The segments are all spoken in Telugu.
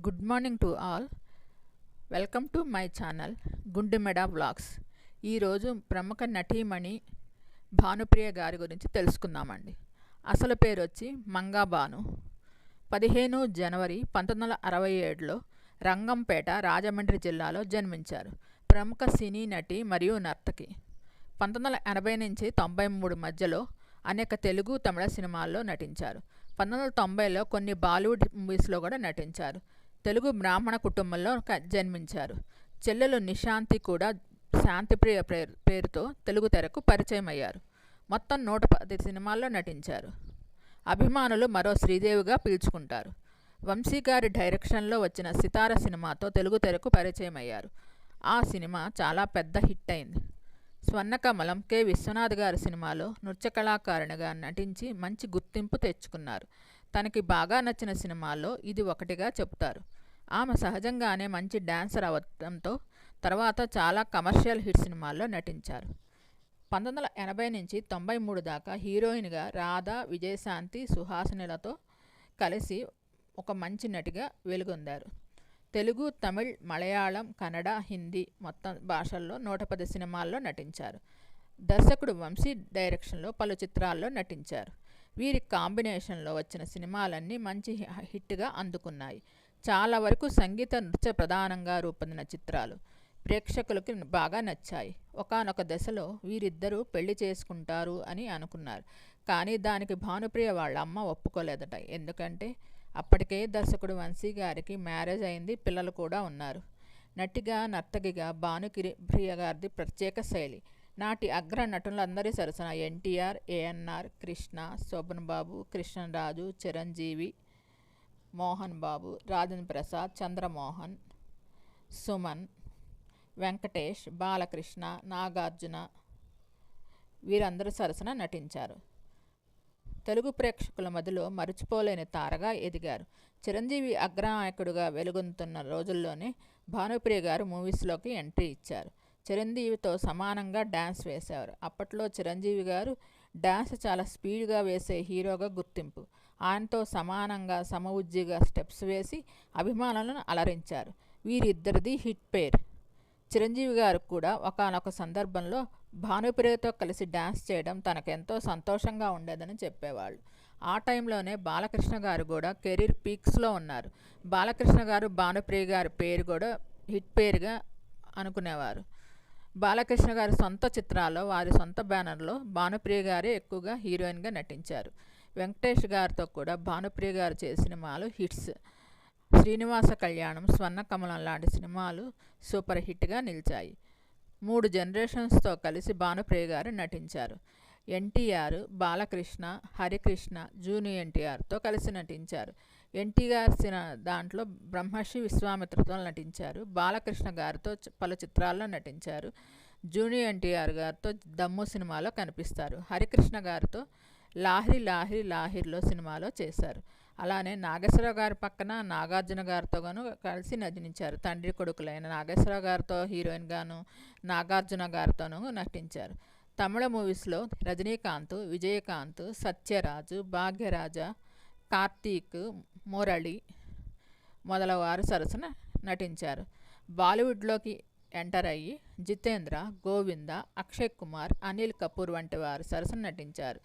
Good morning to all welcome to my channel Gundemeda vlogs ఈరోజు ప్రముఖ నటీమణి భానుప్రియ గారి గురించి తెలుసుకుందామండి. అసలు పేరు వచ్చి మంగా భాను. పదిహేను జనవరి పంతొమ్మిది వందల అరవై ఏడులో రంగంపేట రాజమండ్రి జిల్లాలో జన్మించారు. ప్రముఖ సినీ నటి మరియు నర్తకి. పంతొమ్మిది వందల ఎనభై నుంచి తొంభై మూడు మధ్యలో అనేక తెలుగు తమిళ సినిమాల్లో నటించారు. పంతొమ్మిది వందల తొంభైలో కొన్ని బాలీవుడ్ మూవీస్లో కూడా నటించారు. తెలుగు బ్రాహ్మణ కుటుంబంలో క- జన్మించారు. చెల్లెలు నిశాంతి కూడా శాంతిప్రియ పేరు పేరుతో తెలుగు తెరకు పరిచయం అయ్యారు మొత్తం నూట పది సినిమాల్లో నటించారు. అభిమానులు మరో శ్రీదేవిగా పీల్చుకుంటారు. వంశీ గారి డైరెక్షన్లో వచ్చిన సితార సినిమాతో తెలుగు తెరకు పరిచయం అయ్యారు ఆ సినిమా చాలా పెద్ద హిట్ అయింది. స్వర్ణకమలం కె. విశ్వనాథ్ గారి సినిమాలో నృత్య కళాకారిణిగా నటించి మంచి గుర్తింపు తెచ్చుకున్నారు. తనకి బాగా నచ్చిన సినిమాల్లో ఇది ఒకటిగా చెప్తారు ఆమె సహజంగానే మంచి డాన్సర్ అవడంతో తర్వాత చాలా కమర్షియల్ హిట్ సినిమాల్లో నటించారు. పంతొమ్మిది వందల ఎనభై నుంచి తొంభై మూడు దాకా హీరోయిన్గా రాధా విజయశాంతి సుహాసనులతో కలిసి ఒక మంచి నటిగా వెలుగొందారు. తెలుగు తమిళ్ మలయాళం కన్నడ హిందీ మొత్తం భాషల్లో నూట పది సినిమాల్లో నటించారు. దర్శకుడు వంశీ డైరెక్షన్లో పలు చిత్రాల్లో నటించారు. వీరి కాంబినేషన్లో వచ్చిన సినిమాలన్నీ మంచి హిట్గా అందుకున్నాయి. చాలా వరకు సంగీత నృత్య ప్రధానంగా రూపొందిన చిత్రాలు ప్రేక్షకులకు బాగా నచ్చాయి. ఒకానొక దశలో వీరిద్దరూ పెళ్ళి చేసుకుంటారు అని అనుకున్నారు. కానీ దానికి భానుప్రియ వాళ్ళ అమ్మ ఒప్పుకోలేదట. ఎందుకంటే అప్పటికే దర్శకుడు వంశీ గారికి మ్యారేజ్ అయింది పిల్లలు కూడా ఉన్నారు. నటిగా నర్తకిగా భానుకిరి ప్రియ గారిది ప్రత్యేక శైలి. నాటి అగ్ర నటులందరి సరసన ఎన్టీఆర్ ఏఎన్ఆర్ కృష్ణ శోభన్ బాబు కృష్ణరాజు చిరంజీవి మోహన్ బాబు రాజేంద్ర ప్రసాద్ చంద్రమోహన్ సుమన్ వెంకటేష్ బాలకృష్ణ నాగార్జున వీరందరూ సరసన నటించారు. తెలుగు ప్రేక్షకుల మధ్యలో మరచిపోలేని తారగా ఎదిగారు. చిరంజీవి అగ్రనాయకుడుగా వెలుగొందుతున్న రోజుల్లోనే భానుప్రియ గారు మూవీస్లోకి ఎంట్రీ ఇచ్చారు. చిరంజీవితో సమానంగా డ్యాన్స్ వేశారు అప్పట్లో చిరంజీవి గారు డ్యాన్స్ చాలా స్పీడ్గా వేసే హీరోగా గుర్తింపు. ఆయనతో సమానంగా సమఉజ్జిగా స్టెప్స్ వేసి అభిమానులను అలరించారు. వీరిద్దరిది హిట్ పేర్. చిరంజీవి గారు కూడా ఒకానొక సందర్భంలో భానుప్రియతో కలిసి డ్యాన్స్ చేయడం తనకెంతో సంతోషంగా ఉండేదని చెప్పేవాళ్ళు. ఆ టైంలోనే బాలకృష్ణ గారు కూడా కెరీర్ పీక్స్లో ఉన్నారు. బాలకృష్ణ గారు భానుప్రియ గారి పేరు కూడా హిట్ పేరుగా అనుకునేవారు. బాలకృష్ణ గారి సొంత చిత్రాల్లో వారి సొంత బ్యానర్లో భానుప్రియ గారే ఎక్కువగా హీరోయిన్గా నటించారు. వెంకటేష్ గారితో కూడా భానుప్రియ గారు చేసిన సినిమాలు హిట్స్. శ్రీనివాస కళ్యాణం స్వర్ణకమలం లాంటి సినిమాలు సూపర్ హిట్గా నిలిచాయి. మూడు జనరేషన్స్తో కలిసి భానుప్రియ గారు నటించారు. ఎన్టీఆర్ బాలకృష్ణ హరికృష్ణ జూనియర్ ఎన్టీఆర్తో కలిసి నటించారు. ఎన్టీఆర్ సిన దాంట్లో బ్రహ్మర్షి విశ్వామిత్రతో నటించారు. బాలకృష్ణ గారితో పలు చిత్రాల్లో నటించారు. జూనియర్ ఎన్టీఆర్ గారితో దమ్ము సినిమాలో కనిపిస్తారు. హరికృష్ణ గారితో లాహిరి లాహిరి లాహిర్లో సినిమాలో చేశారు. అలానే నాగేశ్వరరావు గారి పక్కన నాగార్జున గారితో గాను కలిసి నటించారు. తండ్రి కొడుకులైన నాగేశ్వరరావు గారితో హీరోయిన్గాను నాగార్జున గారితోనూ నటించారు. తమిళ మూవీస్లో రజనీకాంత్ విజయకాంత్ సత్యరాజు భాగ్యరాజ కార్తీక్ మురళి మొదలవారు సరసన నటించారు. బాలీవుడ్లోకి ఎంటర్ అయ్యి జితేంద్ర గోవింద అక్షయ్ కుమార్ అనిల్ కపూర్ వంటి వారు సరసన నటించారు.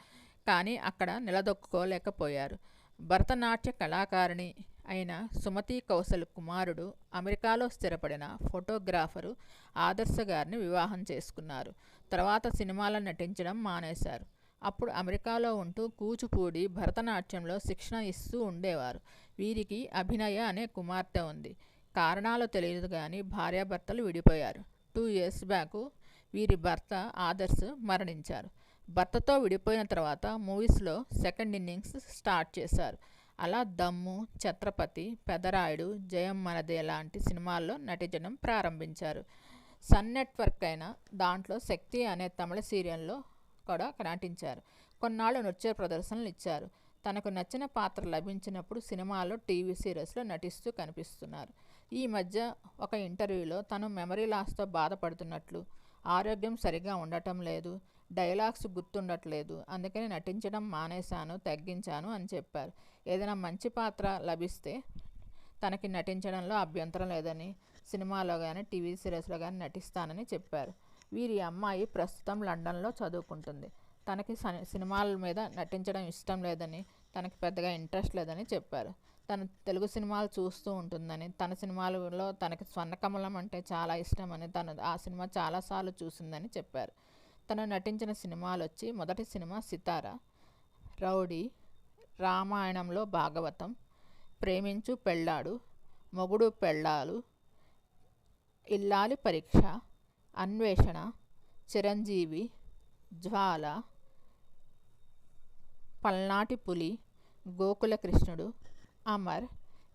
కానీ అక్కడ నిలదొక్కుకోలేకపోయారు. భరతనాట్య కళాకారిణి అయిన సుమతి కౌశల్ కుమారుడు అమెరికాలో స్థిరపడిన ఫోటోగ్రాఫరు ఆదర్శ గారిని వివాహం చేసుకున్నారు. తర్వాత సినిమాలో నటించడం మానేశారు. అప్పుడు అమెరికాలో ఉంటూ కూచిపూడి భరతనాట్యంలో శిక్షణ ఇస్తూ ఉండేవారు. వీరికి అభినయ అనే కుమార్తె ఉంది. కారణాలు తెలియదు కానీ భార్యాభర్తలు విడిపోయారు. టూ ఇయర్స్ బ్యాక్ వీరి భర్త ఆదర్శ్ మరణించారు. భర్తతో విడిపోయిన తర్వాత మూవీస్లో సెకండ్ ఇన్నింగ్స్ స్టార్ట్ చేశారు. అలా దమ్ము ఛత్రపతి పెదరాయుడు జయం మనదే లాంటి సినిమాల్లో నటించడం ప్రారంభించారు. సన్ నెట్వర్క్ అయిన దాంట్లో శక్తి అనే తమిళ సీరియల్లో కూడా నటించారు. కొన్నాళ్ళు నృత్య ప్రదర్శనలు ఇచ్చారు. తనకు నచ్చిన పాత్ర లభించినప్పుడు సినిమాలో టీవీ సిరీస్లో నటిస్తూ కనిపిస్తున్నారు. ఈ మధ్య ఒక ఇంటర్వ్యూలో తను మెమరీ లాస్తో బాధపడుతున్నట్లు ఆరోగ్యం సరిగా ఉండటం లేదు డైలాగ్స్ గుర్తుండట్లేదు అందుకని నటించడం మానేశాను తగ్గించాను అని చెప్పారు. ఏదైనా మంచి పాత్ర లభిస్తే తనకి నటించడంలో అభ్యంతరం లేదని సినిమాలో కానీ టీవీ సిరీస్లో కానీ నటిస్తానని చెప్పారు. వీరి అమ్మాయి ప్రస్తుతం లండన్లో చదువుకుంటుంది. తనకి సినిమాల మీద నటించడం ఇష్టం లేదని తనకి పెద్దగా ఇంట్రెస్ట్ లేదని చెప్పారు. తను తెలుగు సినిమాలు చూస్తూ ఉంటుందని తన సినిమాలలో తనకి స్వర్ణకమలం అంటే చాలా ఇష్టమని తను ఆ సినిమా చాలాసార్లు చూసిందని చెప్పారు. తను నటించిన సినిమాలు వచ్చి మొదటి సినిమా సితార రౌడీ రామాయణంలో భాగవతం ప్రేమించు పెళ్ళాడు మొగుడు పెళ్ళాలు ఇల్లాలి పరీక్ష అన్వేషణ చిరంజీవి జ్వాల పల్నాటి Puli Gokula Krishnudu Amar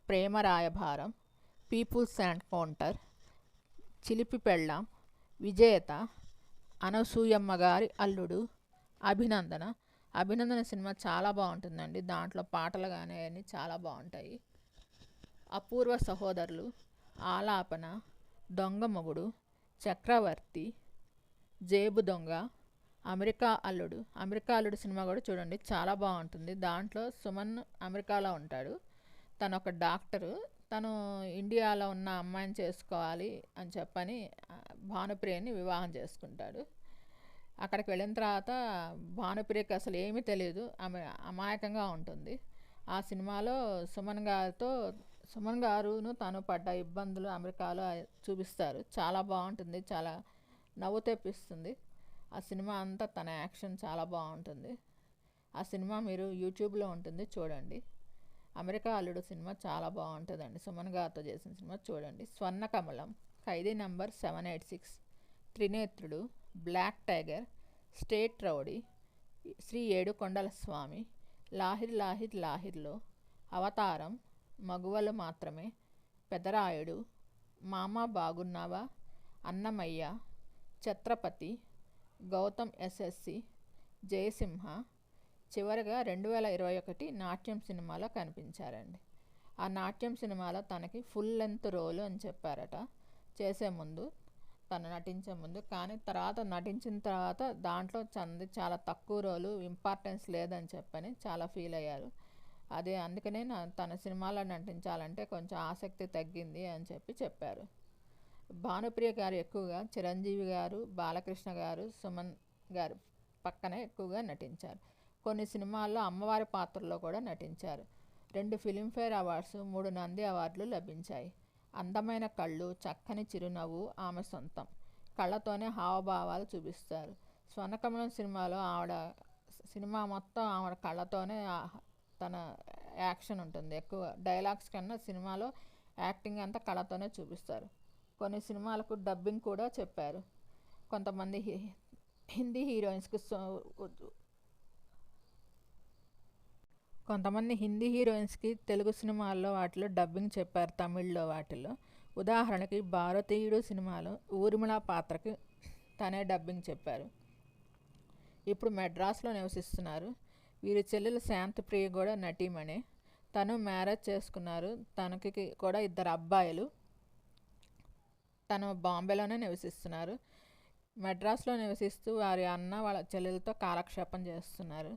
Prema Rayabharam people's encounter Chilipi Pellam విజేత అనసూయమ్మ గారి అల్లుడు అభినందన. అభినందన సినిమా చాలా బాగుంటుందండి. దాంట్లో పాటలు కానీ అవన్నీ చాలా బాగుంటాయి. అపూర్వ సహోదరులు ఆలాపన దొంగ మొగుడు చక్రవర్తి జేబు దొంగ అమెరికా అల్లుడు. అమెరికా అల్లుడు సినిమా కూడా చూడండి చాలా బాగుంటుంది. దాంట్లో సుమన్ అమెరికాలో ఉంటాడు. తను ఒక డాక్టరు. తను ఇండియాలో ఉన్న అమ్మాయిని చేసుకోవాలి అని చెప్పని భానుప్రియని వివాహం చేసుకుంటాడు. అక్కడికి వెళ్ళిన తర్వాత భానుప్రియకి అసలు ఏమీ తెలియదు. ఆమె అమాయకంగా ఉంటుంది. ఆ సినిమాలో సుమన్ గారితో సుమన్ గారును తను పడ్డ ఇబ్బందులు అమెరికాలో చూపిస్తారు. చాలా బాగుంటుంది. చాలా నవ్వు తెప్పిస్తుంది. ఆ సినిమా అంతా తన యాక్షన్ చాలా బాగుంటుంది. ఆ సినిమా మీరు యూట్యూబ్లో ఉంటుంది. చూడండి. అమెరికా అల్లుడు సినిమా చాలా బాగుంటుందండి. సుమన్ గారితో చేసిన సినిమా చూడండి. Swarna Kamalam Khaidi number seven eight six Trinetrudu black tiger state rowdy Sri ఏడుకొండల స్వామి లాహిర్ లాహిర్ లాహిర్లో అవతారం మగువలు మాత్రమే. పెదరాయుడు మామ బాగున్నావా? అన్నమయ్య ఛత్రపతి గౌతమ్ ఎస్ఎస్సి జయసింహ. చివరిగా రెండు వేల ఇరవై ఒకటి నాట్యం సినిమాలో కనిపించారండి. ఆ నాట్యం సినిమాలో తనకి ఫుల్ లెంత్ రోలు అని చెప్పారట. చేసే ముందు తను నటించే ముందు కానీ తర్వాత నటించిన తర్వాత దాంట్లో చంది చాలా తక్కువ రోలు ఇంపార్టెన్స్ లేదని చెప్పని చాలా ఫీల్ అయ్యారు. అదే అందుకనే నా తన సినిమాలో నటించాలంటే కొంచెం ఆసక్తి తగ్గింది అని చెప్పి చెప్పారు. భానుప్రియ గారు ఎక్కువగా చిరంజీవి గారు బాలకృష్ణ గారు సుమన్ గారు పక్కనే ఎక్కువగా నటించారు. కొన్ని సినిమాల్లో అమ్మవారి పాత్రలో కూడా నటించారు. రెండు ఫిలింఫేర్ అవార్డ్స్ మూడు నంది అవార్డులు లభించాయి. అందమైన కళ్ళు చక్కని చిరునవ్వు ఆమె సొంతం. కళ్ళతోనే హావభావాలు చూపిస్తారు. స్వర్ణకమలం సినిమాలో ఆవిడ సినిమా మొత్తం ఆవిడ కళ్ళతోనే తన యాక్షన్ ఉంటుంది. ఎక్కువ డైలాగ్స్ కన్నా సినిమాలో యాక్టింగ్ అంతా కళతోనే చూపిస్తారు. కొన్ని సినిమాలకు డబ్బింగ్ కూడా చెప్పారు. కొంతమంది హిందీ హీరోయిన్స్కి కొంతమంది హిందీ హీరోయిన్స్కి తెలుగు సినిమాల్లో వాటిలో డబ్బింగ్ చెప్పారు తమిళ్ళో వాటిల్లో ఉదాహరణకి భారతీయుడు సినిమాలో ఊర్మిళ పాత్రకి తనే డబ్బింగ్ చెప్పారు. ఇప్పుడు మెడ్రాస్లో నివసిస్తున్నారు. వీరి చెల్లెలు శాంతప్రియ కూడా నటీమణి. తను మ్యారేజ్ చేసుకున్నారు. తనకి కూడా ఇద్దరు అబ్బాయిలు. తను బాంబేలోనే నివసిస్తున్నారు. మెడ్రాస్లో నివసిస్తూ వారి అన్న వాళ్ళ చెల్లెలతో కాలక్షేపం చేస్తున్నారు.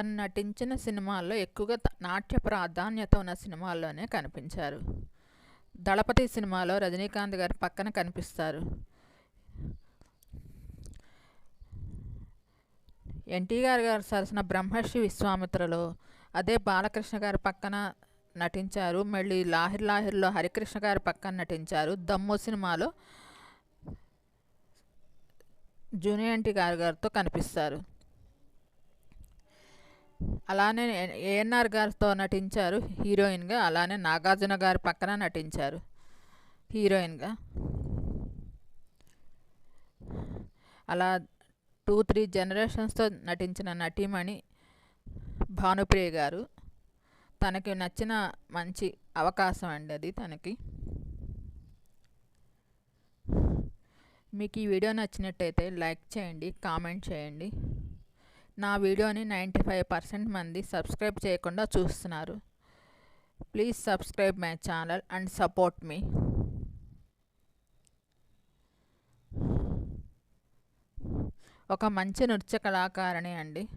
తను నటించిన సినిమాల్లో ఎక్కువగా నాట్య ప్రాధాన్యత ఉన్న సినిమాల్లోనే కనిపించారు. దళపతి సినిమాలో రజనీకాంత్ గారి పక్కన కనిపిస్తారు. ఎన్టీఆర్ గారు సరసన బ్రహ్మర్షి విశ్వామిత్రలో. అదే బాలకృష్ణ గారి పక్కన నటించారు. మళ్ళీ లాహిర్ లాహిర్లో హరికృష్ణ గారి పక్కన నటించారు. దమ్ము సినిమాలో జూనియర్ ఎన్టీఆర్ గారితో కనిపిస్తారు. అలానే ఏఎన్ఆర్ గారితో నటించారు. హీరోయిన్గా అలానే నాగార్జున గారి పక్కన నటించారు. హీరోయిన్గా. అలా టూ త్రీ జనరేషన్స్తో నటించిన నటీమణి భానుప్రియ గారు. తనకి నచ్చిన మంచి అవకాశం అండి అది తనకి. మీకు ఈ వీడియో నచ్చినట్టయితే లైక్ చేయండి కామెంట్ చేయండి. నా వీడియోని నైంటీ ఫైవ్ పర్సెంట్ మంది సబ్స్క్రైబ్ చేయకుండా చూస్తున్నారు. Please subscribe my channel and support me. ఒక మంచి నృత్య కళాకారిణి అండి.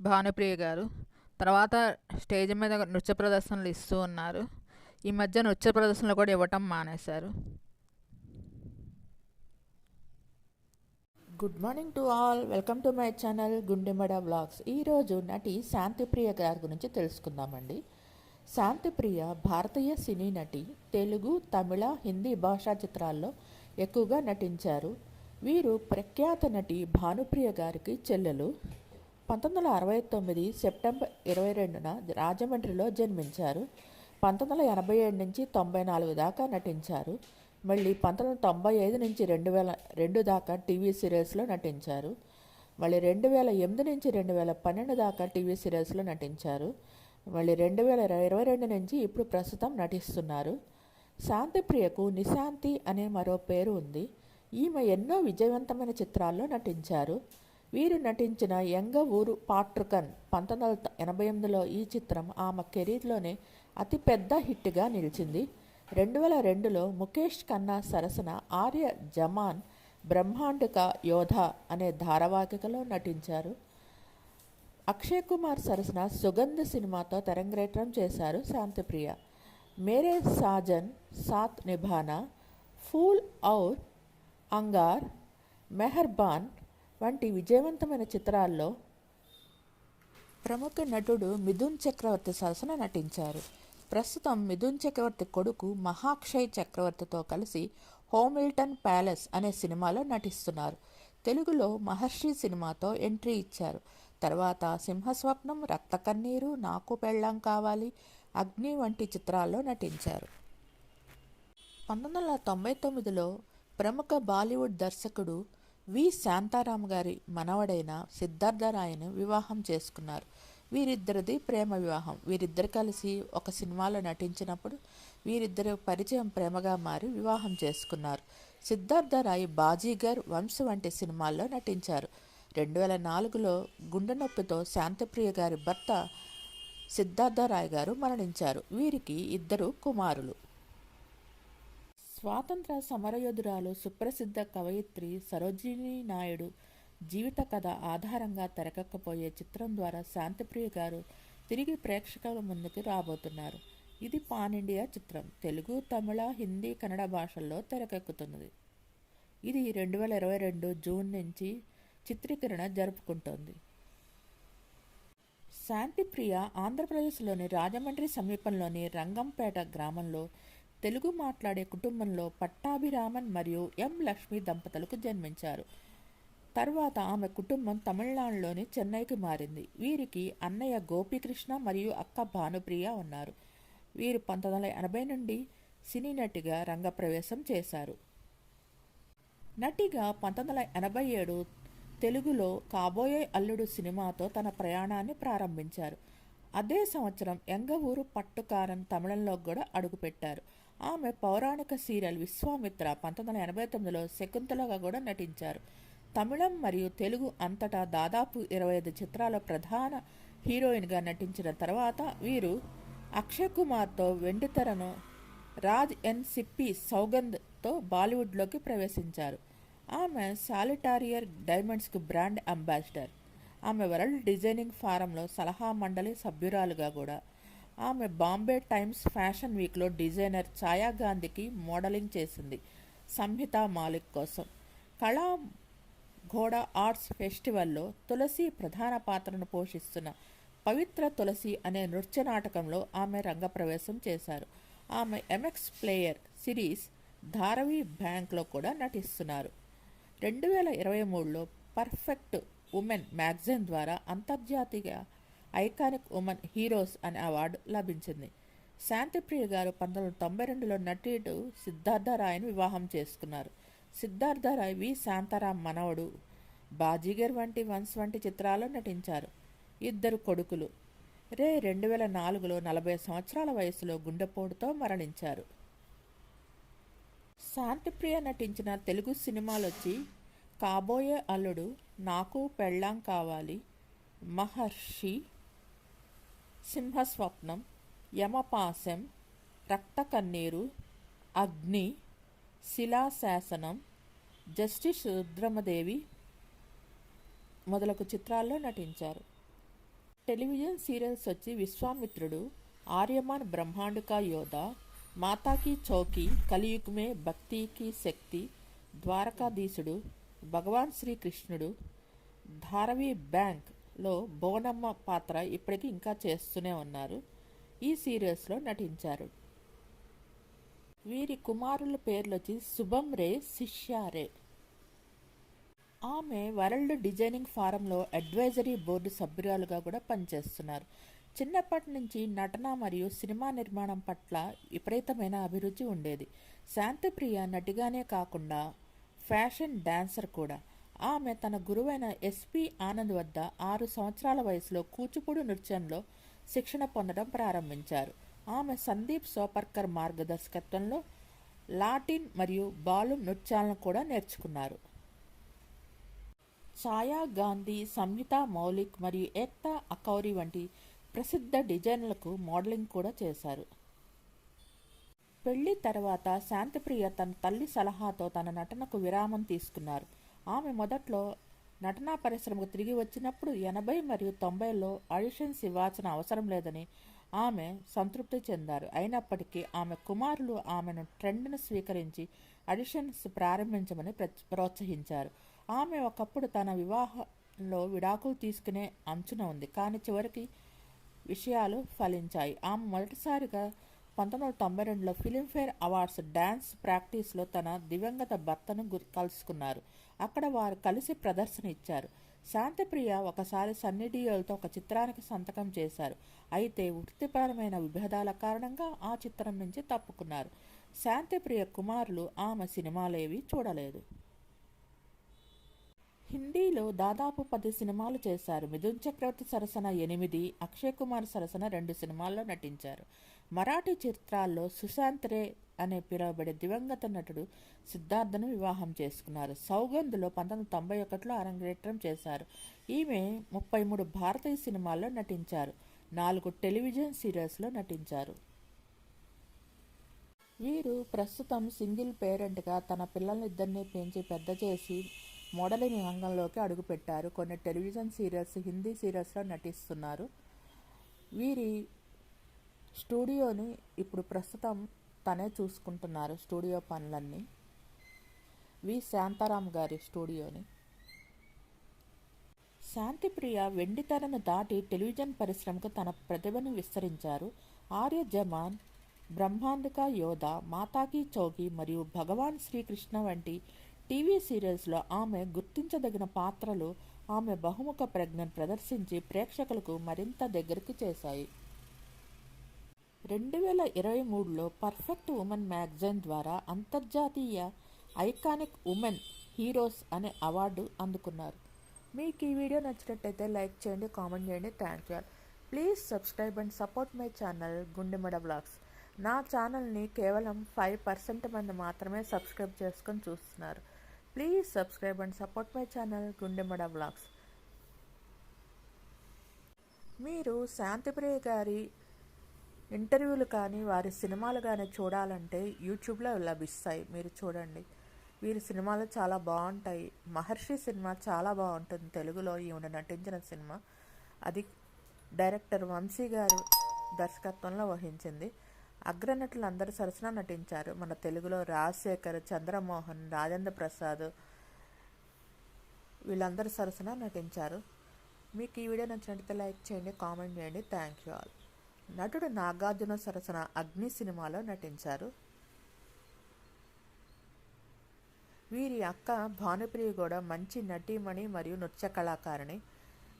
భానుప్రియ గారు. తర్వాత స్టేజ్ మీద నృత్య ప్రదర్శనలు ఇస్తూ ఉన్నారు. ఈ మధ్య నృత్య ప్రదర్శనలు కూడా ఇవ్వటం మానేశారు. Good morning to all welcome to my channel Gundemeda blogs ఈరోజు నటి శాంతిప్రియ గారి గురించి తెలుసుకుందామండి. శాంతిప్రియ భారతీయ సినీ నటి తెలుగు తమిళ హిందీ భాషా చిత్రాల్లో ఎక్కువగా నటించారు. వీరు ప్రఖ్యాత నటి భానుప్రియ గారికి చెల్లెలు. పంతొమ్మిది వందల అరవై తొమ్మిది సెప్టెంబర్ ఇరవై రెండున రాజమండ్రిలో జన్మించారు. పంతొమ్మిది వందల ఎనభై ఏడు నుంచి తొంభై నాలుగు దాకా నటించారు. మళ్ళీ పంతొమ్మిది వందల తొంభై ఐదు నుంచి రెండు వేల రెండు దాకా టీవీ సీరియల్స్లో నటించారు. మళ్ళీ రెండు వేల ఎనిమిది నుంచి రెండు వేల పన్నెండు దాకా టీవీ సీరియల్స్లో నటించారు. మళ్ళీ రెండు వేల ఇరవై రెండు నుంచి ఇప్పుడు ప్రస్తుతం నటిస్తున్నారు. శాంతిప్రియకు నిశాంతి అనే మరో పేరు ఉంది. ఈమె ఎన్నో విజయవంతమైన చిత్రాల్లో నటించారు. వీరు నటించిన యంగ ఊరు పాట్రుకన్ పంతొమ్మిది వందల ఎనభై ఎనిమిదిలో ఈ చిత్రం ఆమె కెరీర్లోనే అతిపెద్ద హిట్గా నిలిచింది. రెండు వేల రెండులో ముఖేష్ ఖన్నా సరసన ఆర్య జమాన్ బ్రహ్మాండక యోధ అనే ధారావాహికలో నటించారు. అక్షయ్ కుమార్ సరసన సుగంధ సినిమాతో తెరంగేట్రం చేశారు శాంతిప్రియ. మేరే సాజన్ సాత్ నిభానా ఫూల్ ఔర్ అంగార్ మెహర్బాన్ వంటి విజయవంతమైన చిత్రాల్లో ప్రముఖ నటుడు మిథున్ చక్రవర్తి సరసన నటించారు. ప్రస్తుతం మిథున్ చక్రవర్తి కొడుకు మహాక్షయ్ చక్రవర్తితో కలిసి హోమిల్టన్ ప్యాలెస్ అనే సినిమాలో నటిస్తున్నారు. తెలుగులో మహర్షి సినిమాతో ఎంట్రీ ఇచ్చారు. తర్వాత సింహస్వప్నం రక్త కన్నీరు నాకు పెళ్ళాం కావాలి అగ్ని వంటి చిత్రాల్లో నటించారు. పంతొమ్మిది వందల తొంభై తొమ్మిదిలో ప్రముఖ బాలీవుడ్ దర్శకుడు వి. శాంతారాం గారి మనవడైన సిద్ధార్థరాయను వివాహం చేసుకున్నారు. వీరిద్దరిది ప్రేమ వివాహం. వీరిద్దరు కలిసి ఒక సినిమాలో నటించినప్పుడు వీరిద్దరు పరిచయం ప్రేమగా మారి వివాహం చేసుకున్నారు. సిద్ధార్థరాయ్ బాజీగర్ వంశ వంటి సినిమాల్లో నటించారు. రెండు వేల నాలుగులో గుండె నొప్పితో శాంతప్రియ గారి భర్త సిద్ధార్థరాయ్ గారు మరణించారు. వీరికి ఇద్దరు కుమారులు. స్వాతంత్ర సమరయోధురాలు సుప్రసిద్ధ కవయిత్రి సరోజినీ నాయుడు జీవిత కథ ఆధారంగా తెరకెక్కపోయే చిత్రం ద్వారా శాంతిప్రియ గారు తిరిగి ప్రేక్షకుల ముందుకు రాబోతున్నారు. ఇది పాన్ ఇండియా చిత్రం. తెలుగు తమిళ హిందీ కన్నడ భాషల్లో తెరకెక్కుతున్నది. ఇది రెండు వేల ఇరవై రెండు జూన్ నుంచి చిత్రీకరణ జరుపుకుంటోంది. శాంతిప్రియ ఆంధ్రప్రదేశ్లోని రాజమండ్రి సమీపంలోని రంగంపేట గ్రామంలో తెలుగు మాట్లాడే కుటుంబంలో పట్టాభిరామన్ మరియు ఎం లక్ష్మి దంపతులకు జన్మించారు. తర్వాత ఆమె కుటుంబం తమిళనాడులోని చెన్నైకి మారింది. వీరికి అన్నయ్య గోపీకృష్ణ మరియు అక్క భానుప్రియ ఉన్నారు. వీరు పంతొమ్మిది వందల ఎనభై నుండి సినీ నటిగా రంగప్రవేశం చేశారు. నటిగా పంతొమ్మిది వందల ఎనభై ఏడు తెలుగులో కాబోయే అల్లుడు సినిమాతో తన ప్రయాణాన్ని ప్రారంభించారు. అదే సంవత్సరం ఎంగవూరు పట్టుకారన్ తమిళంలో కూడా అడుగుపెట్టారు. ఆమె పౌరాణిక సీరియల్ విశ్వామిత్ర పంతొమ్మిది వందల ఎనభై తొమ్మిదిలో శకుంతలగా కూడా నటించారు. తమిళం మరియు తెలుగు అంతటా దాదాపు ఇరవై ఐదు చిత్రాల ప్రధాన హీరోయిన్గా నటించిన తర్వాత వీరు అక్షయ్ కుమార్తో వెండితెరను రాజ్ ఎన్ సిప్పి సౌగంధ్తో బాలీవుడ్లోకి ప్రవేశించారు. ఆమె సాలిటారియర్ డైమండ్స్కు బ్రాండ్ అంబాసిడర్. ఆమె వరల్డ్ డిజైనింగ్ ఫారంలో సలహా మండలి సభ్యురాలుగా కూడా. ఆమె బాంబే టైమ్స్ ఫ్యాషన్ వీక్లో డిజైనర్ ఛాయా గాంధీకి మోడలింగ్ చేసింది సంహిత మాలిక్ కోసం. కళా ఘోడ ఆర్ట్స్ ఫెస్టివల్లో తులసి ప్రధాన పాత్రను పోషిస్తున్న పవిత్ర తులసి అనే నృత్య నాటకంలో ఆమె రంగప్రవేశం చేశారు. ఆమె ఎంఎక్స్ ప్లేయర్ సిరీస్ ధారవి బ్యాంక్లో కూడా నటిస్తున్నారు. రెండు వేల ఇరవై మూడులో పర్ఫెక్ట్ ఉమెన్ మ్యాగజైన్ ద్వారా అంతర్జాతీయ ఐకానిక్ ఉమెన్ హీరోస్ అనే అవార్డు లభించింది. శాంతిప్రియ గారు పంతొమ్మిది వందల తొంభై రెండులో నటుడు సిద్ధార్థ రాయ్ను వివాహం చేసుకున్నారు. సిద్ధార్థ రాయ్ వి. శాంతారాం మనవడు బాజీగర్ వంటి వంశ్ వంటి చిత్రాల్లో నటించారు. ఇద్దరు కొడుకులు. రే రెండు వేల నాలుగులో నలభై సంవత్సరాల వయసులో గుండెపోటుతో మరణించారు. శాంతిప్రియ నటించిన తెలుగు సినిమాలొచ్చి కాబోయే అల్లుడు నాకు పెళ్ళాం కావాలి. మహర్షి సింహస్వప్నం యమపాశం రక్త కన్నీరు అగ్ని శిలాశాసనం జస్టిస్ రుద్రమదేవి మొదలగు చిత్రాల్లో నటించారు. టెలివిజన్ సీరియల్స్ వచ్చి విశ్వామిత్రుడు ఆర్యమాన్ బ్రహ్మాండుకా యోధ మాతాకి చౌకి కలియుగమే భక్తికి శక్తి ద్వారకాధీశుడు భగవాన్ శ్రీకృష్ణుడు ధారవి బ్యాంక్లో బోనమ్మ పాత్ర ఇప్పటికీ ఇంకా చేస్తూనే ఉన్నారు. ఈ సీరియల్స్లో నటించారు. వీరి కుమారుల పేర్లు వచ్చి శుభం రే శిష్యారే ఆమె వరల్డ్ డిజైనింగ్ ఫారంలో అడ్వైజరీ బోర్డు సభ్యురాలుగా కూడా పనిచేస్తున్నారు. చిన్నప్పటి నుంచి నటన మరియు సినిమా నిర్మాణం పట్ల విపరీతమైన అభిరుచి ఉండేది. శాంతిప్రియ నటిగానే కాకుండా ఫ్యాషన్ డాన్సర్ కూడా. ఆమె తన గురువైన ఎస్పి ఆనంద్ వద్ద ఆరు సంవత్సరాల వయసులో కూచిపూడి నృత్యంలో శిక్షణ పొందడం ప్రారంభించారు. ఆమె సందీప్ సోపర్కర్ మార్గదర్శకత్వంలో లాటిన్ మరియు బాలు నృత్యాలను కూడా నేర్చుకున్నారు. ఛాయా గాంధీ సంయుత మౌలిక్ మరియు ఏక్తా అకౌరి వంటి ప్రసిద్ధ డిజైన్లకు మోడలింగ్ కూడా చేశారు. పెళ్ళి తర్వాత శాంతిప్రియ తన తల్లి సలహాతో తన నటనకు విరామం తీసుకున్నారు. ఆమె మొదట్లో నటనా పరిశ్రమకు తిరిగి వచ్చినప్పుడు ఎనభై మరియు తొంభైలో ఆడిషన్స్ ఇవ్వాల్సిన అవసరం లేదని ఆమె సంతృప్తి చెందారు. అయినప్పటికీ ఆమె కుమారులు ఆమెను ట్రెండ్ను స్వీకరించి ఆడిషన్స్ ప్రారంభించమని ప్ర- ప్రోత్సహించారు. ఆమె ఒకప్పుడు తన వివాహంలో విడాకులు తీసుకునే అంచున ఉంది. కానీ చివరికి విషయాలు ఫలించాయి. ఆమె మొదటిసారిగా పంతొమ్మిది వందల తొంభై రెండులో ఫిలింఫేర్ అవార్డ్స్ డ్యాన్స్ ప్రాక్టీస్లో తన దివంగత భర్తను కలుసుకున్నారు. అక్కడ వారు కలిసి ప్రదర్శన ఇచ్చారు. శాంతిప్రియ ఒకసారి సన్నీ డియోల్తో ఒక చిత్రానికి సంతకం చేశారు. అయితే వృత్తిపరమైన విభేదాల కారణంగా ఆ చిత్రం నుంచి తప్పుకున్నారు. శాంతిప్రియ కుమారులు ఆమె సినిమాలేవి చూడలేదు. హిందీలో దాదాపు పది సినిమాలు చేశారు. మిథున్ చక్రవర్తి సరసన ఎనిమిది అక్షయ్ కుమార్ సరసన రెండు సినిమాల్లో నటించారు. మరాఠీ చిత్రాల్లో సుశాంత్ రే అనే పిలువబడే దివంగత నటుడు సిద్ధార్థను వివాహం చేసుకున్నారు. సౌగంధ్లో పంతొమ్మిది తొంభై ఒకటిలో అరంగేట్రం చేశారు. ఈమె ముప్పై మూడు భారతీయ సినిమాల్లో నటించారు. నాలుగు టెలివిజన్ సీరియల్స్లో నటించారు. వీరు ప్రస్తుతం సింగిల్ పేరెంట్గా తన పిల్లలిద్దరినీ పెంచి పెద్ద చేసి మోడలింగ్ రంగంలోకి అడుగుపెట్టారు. కొన్ని టెలివిజన్ సీరియల్స్ హిందీ సీరియల్స్లో నటిస్తున్నారు. వీరి స్టూడియోని ఇప్పుడు ప్రస్తుతం తనే చూసుకుంటున్నారు స్టూడియో పనులన్నీ. వి. శాంతారాం గారి స్టూడియోని. శాంతిప్రియ వెండితెరను దాటి టెలివిజన్ పరిశ్రమకు తన ప్రతిభను విస్తరించారు. ఆర్య జమాన్ బ్రహ్మాండిక యోధ మాతాకి చౌకి మరియు భగవాన్ శ్రీకృష్ణ వంటి టీవీ సీరియల్స్లో ఆమె గుర్తించదగిన పాత్రలు ఆమె బహుముఖ ప్రజ్ఞను ప్రదర్శించి ప్రేక్షకులకు మరింత దగ్గరికి చేశాయి. రెండు వేల ఇరవై మూడులో పర్ఫెక్ట్ ఉమెన్ మ్యాగజైన్ ద్వారా అంతర్జాతీయ ఐకానిక్ ఉమెన్ హీరోస్ అనే అవార్డు అందుకున్నారు. మీకు ఈ వీడియో నచ్చినట్టయితే లైక్ చేయండి కామెంట్ చేయండి. Thank you please subscribe and support my channel Gundemeda blogs నా ఛానల్ని కేవలం ఫైవ్ పర్సెంట్ మంది మాత్రమే సబ్స్క్రైబ్ చేసుకొని చూస్తున్నారు. Please subscribe and support my channel Gundemeda blogs మీరు శాంతిప్రియ గారి ఇంటర్వ్యూలు కానీ వారి సినిమాలు కానీ చూడాలంటే యూట్యూబ్లో లభిస్తాయి. మీరు చూడండి. వీరి సినిమాలు చాలా బాగుంటాయి. మహర్షి సినిమా చాలా బాగుంటుంది. తెలుగులో ఈవిడ నటించిన సినిమా. అది డైరెక్టర్ వంశీ గారు దర్శకత్వంలో వహించింది. అగ్రనటులు అందరు సరసన నటించారు. మన తెలుగులో రాజశేఖర్ చంద్రమోహన్ రాజేంద్ర ప్రసాద్ వీళ్ళందరూ సరసన నటించారు. మీకు ఈ వీడియో నచ్చినట్లయితే లైక్ చేయండి కామెంట్ చేయండి. Thank you all. నటుడు నాగార్జున సరసన అగ్ని సినిమాలో నటించారు. వీరి అక్క భానుప్రియ కూడా మంచి నటీమణి మరియు నృత్య కళాకారిణి.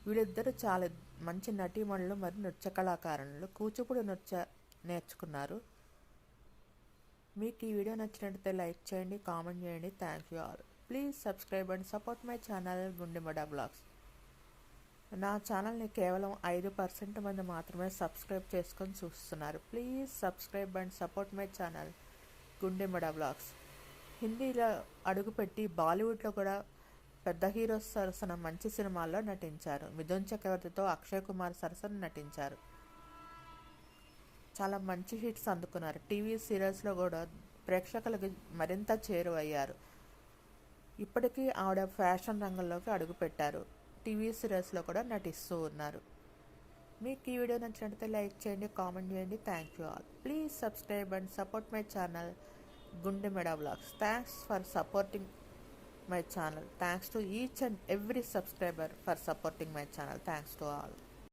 వీళ్ళిద్దరూ చాలా మంచి నటీమణులు మరియు నృత్య కళాకారులు కూచిపూడి నృత్య నేర్చుకున్నారు. మీకు ఈ వీడియో నచ్చినట్లయితే లైక్ చేయండి కామెంట్ చేయండి. Thank you all. Please subscribe and support my channel Gundemeda blogs. నా ఛానల్ని కేవలం ఐదు పర్సెంట్ మంది మాత్రమే సబ్స్క్రైబ్ చేసుకొని చూస్తున్నారు. Please subscribe and support my channel Gundemeda blogs. హిందీలో అడుగుపెట్టి బాలీవుడ్లో కూడా పెద్ద హీరోస్ సరసన మంచి సినిమాల్లో నటించారు. మిథున్ చక్రవర్తితో అక్షయ్ కుమార్ సరసన నటించారు. చాలా మంచి హిట్స్ అందుకున్నారు. టీవీ సీరియల్స్లో కూడా ప్రేక్షకులకు మరింత చేరువయ్యారు. ఇప్పటికీ ఆవిడ ఫ్యాషన్ రంగంలోకి అడుగుపెట్టారు. టీవీ సీరియల్స్లో కూడా నటిస్తూ ఉన్నారు. మీకు ఈ వీడియో నచ్చినట్లయితే లైక్ చేయండి కామెంట్ చేయండి. Thank you all please subscribe and support my channel Gundemeda blogs thanks for supporting my channel thanks to each and every subscriber for supporting my channel thanks to all